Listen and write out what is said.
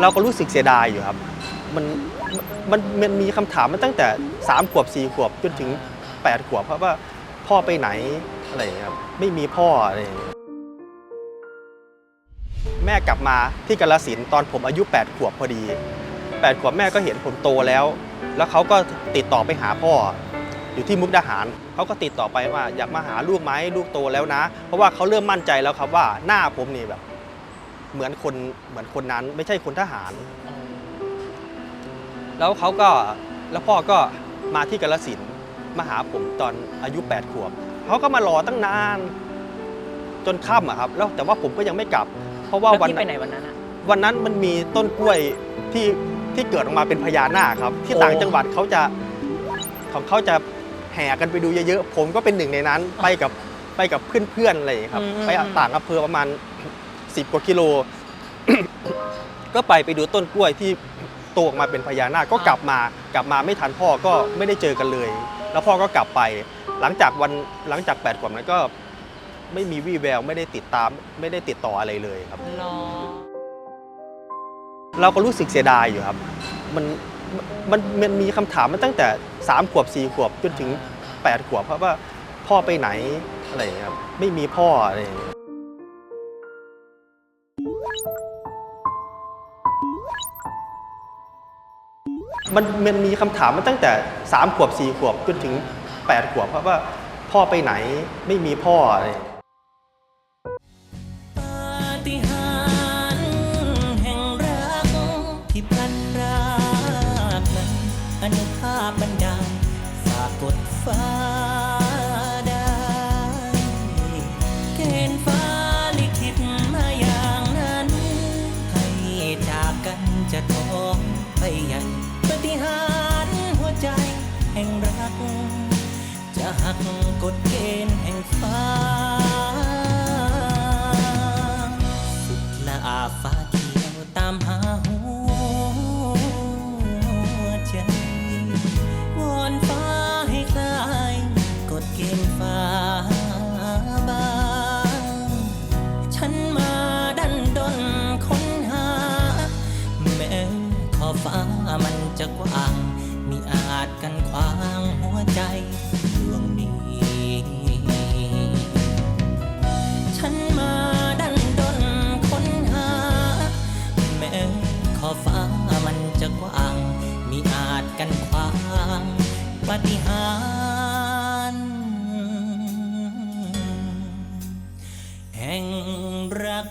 เราก็รู้สึกเสียดายอยู่ครับมันมันมันมีคำถามมาตั้งแต่ 3 ขวบ 4 ขวบจนถึง 8 ขวบเพราะว่าพ่อไปไหนอะไรอย่างเงี้ยครับไม่มีพ่ออะไรอย่างเงี้ยแม่กลับมาที่กาลสินธุ์ตอนผมอายุ 8 ขวบพอดี 8 ขวบแม่ก็เห็นผมโตแล้ว แล้วเขาก็ติดต่อไปหาพ่อ อยู่ที่มุกดาหารเขาก็ติดต่อไปว่าอยากมาหาลูกไหมลูกโตแล้วนะ เพราะว่าเขาเริ่มมั่นใจแล้วครับว่าหน้าผมนี่แบบ เหมือนคนเหมือนคนนั้น ไม่ใช่คนทหาร แล้วเขาก็แล้วพ่อก็มาที่กาลสินธุ์มาหาผมตอนอายุ8ขวบเขาก็มารอตั้งนาน จนค่ำอะครับ แล้วแต่ว่าผมก็ยังไม่กลับ เพราะว่าแล้ววัน พี่ไปไหนวันนั้นอะ วันนั้นมันมีต้นกล้วยที่ที่เกิดออกมาเป็นพญานาคครับ ที่โอ้ ต่างจังหวัดเขาจะของเขาจะแห่กันไปดูเยอะๆ ผมก็เป็นหนึ่งในนั้น ไปกับไปกับเพื่อนๆอะไรอย่างเงี้ยครับไปต่างอำเภอประมาณ 10 กว่ากิโล ก็ไปไปดูต้นกล้วยที่โตออกมาเป็นพญานาคก็กลับมากลับมาไม่ทันพ่อก็ไม่ได้เจอกันเลย แล้วพ่อก็กลับไป หลังจากวันหลังจากแปดขวบนั้นก็ไม่มีวี่แววไม่ได้ติดตามไม่ได้ติดต่ออะไรเลยครับ รอเราก็รู้สึกเสียดายอยู่ครับมันมันมันมีคำถามมาตั้งแต่3ขวบ4ขวบจนถึง8ขวบเพราะว่าพ่อไปไหนอะไรอย่างเงี้ยครับไม่มีพ่ออะไรอย่างเงี้ย มันมันมีคำถามมาตั้งแต่ 3 ขวบ 4 ขวบจนถึง 8 ขวบเพราะว่าพ่อไปไหนไม่มีพ่ออะไรอย่างเงี้ยปาฏิหาริย์แห่งรักที่พลันรากนั้นอนุภาพบันดาลฝากกดฟ้าได้เกณฑ์ฟ้าลิขิตมาอย่างนั้นให้จากกันจะท้อง หักกฎเกณฑ์แห่งฟ้า สุดละอาฟ้าเขียวตามหาหัวใจ วอนฟ้าให้คลายกฎเกณฑ์ฟ้าบาง ฉันมาดันดนค้นหา แม้ขอฟ้ามันจะกว้าง มีอาจกันขว ปฏิหารแห่งรัก